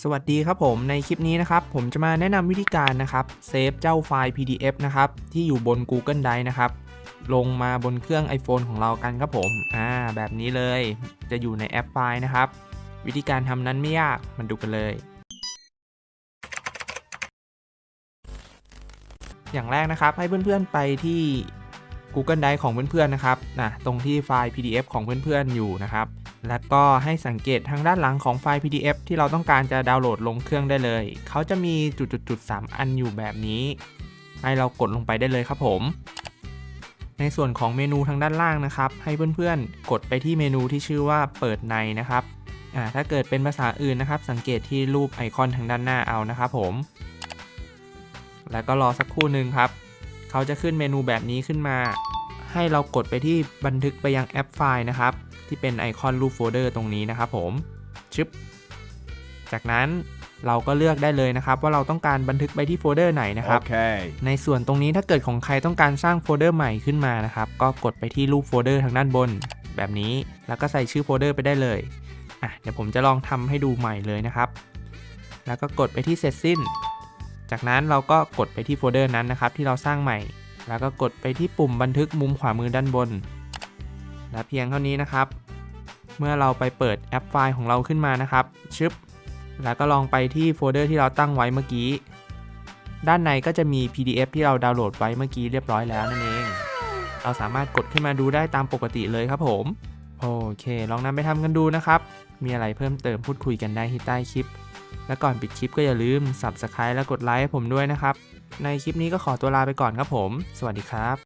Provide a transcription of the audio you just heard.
สวัสดีครับผมในคลิปนี้นะครับผมจะมาแนะนำวิธีการนะครับเซฟเจ้าไฟล์ PDF นะครับที่อยู่บน Google Drive นะครับลงมาบนเครื่อง iPhone ของเรากันครับผมอ่าแบบนี้เลยจะอยู่ในแอปไฟล์นะครับ วิธีการทำนั้นไม่ยากมันดูกันเลย อย่างแรกนะครับให้เพื่อนๆไปที่ Google Drive ของเพื่อนๆนะครับนะตรงที่ไฟล์ PDF ของเพื่อนๆอยู่นะครับ แล้วก็ให้สังเกตทางด้านหลังของไฟล์ PDF ที่เราต้องการจะดาวน์โหลดลงเครื่องได้เลย เขาจะมีจุดๆ3อันอยู่แบบนี้ ให้เรากดลงไปได้เลยครับผม ในส่วนของเมนูทางด้านล่างนะครับ ให้เพื่อนๆ กดไปที่เมนูที่ชื่อว่าเปิดในนะครับอ่าถ้าเกิดเป็นภาษาอื่นนะครับ สังเกตที่รูปไอคอนทางด้านหน้าเอานะครับผม แล้วก็รอสักครู่หนึ่งครับ เขาจะขึ้นเมนูแบบนี้ขึ้นมา ให้เรากดไปที่บันทึกไปยังแอปไฟล์นะครับ ที่เป็นไอคอนรูปโฟลเดอร์ตรงนี้นะครับผมชึบจากนั้นเราก็เลือกได้เลยนะครับ ว่าเราต้องการบันทึกไปที่โฟลเดอร์ไหนนะครับ Okay. ในส่วนตรงนี้ถ้าเกิดของใครต้องการสร้างโฟลเดอร์ใหม่ขึ้นมานะครับ ก็กดไปที่รูปโฟลเดอร์ทางด้านบน แบบนี้แล้วก็ใส่ชื่อโฟลเดอร์ไปได้เลยอะเดี๋ยวผมจะลองทำให้ดูใหม่เลยนะครับ แล้วก็กดไปที่เสร็จสิ้น จากนั้นเราก็กดไปที่โฟลเดอร์นั้นนะครับ ที่เราสร้างใหม่ แล้วก็กดไปที่ปุ่มบันทึกมุมขวามือด้านบน และเพียงเท่านี้นะครับ เมื่อเราไปเปิดแอปไฟล์ของเราขึ้นมานะครับชึบแล้วก็ลองไปที่โฟลเดอร์ที่เราตั้งไว้เมื่อกี้ ด้านในก็จะมี PDF ที่เราดาวน์โหลดไว้เมื่อกี้เรียบร้อยแล้วนั่นเอง เราสามารถกดขึ้นมาดูได้ตามปกติเลยครับผม โอเค ลองนำไปทำกันดูนะครับ มีอะไรเพิ่มเติมพูดคุยกันได้ที่ใต้คลิป และก่อนปิดคลิปก็อย่าลืม Subscribe และกดไลค์ให้ผมด้วยนะครับ ในคลิปนี้ก็ขอตัวลาไปก่อนครับผม สวัสดีครับ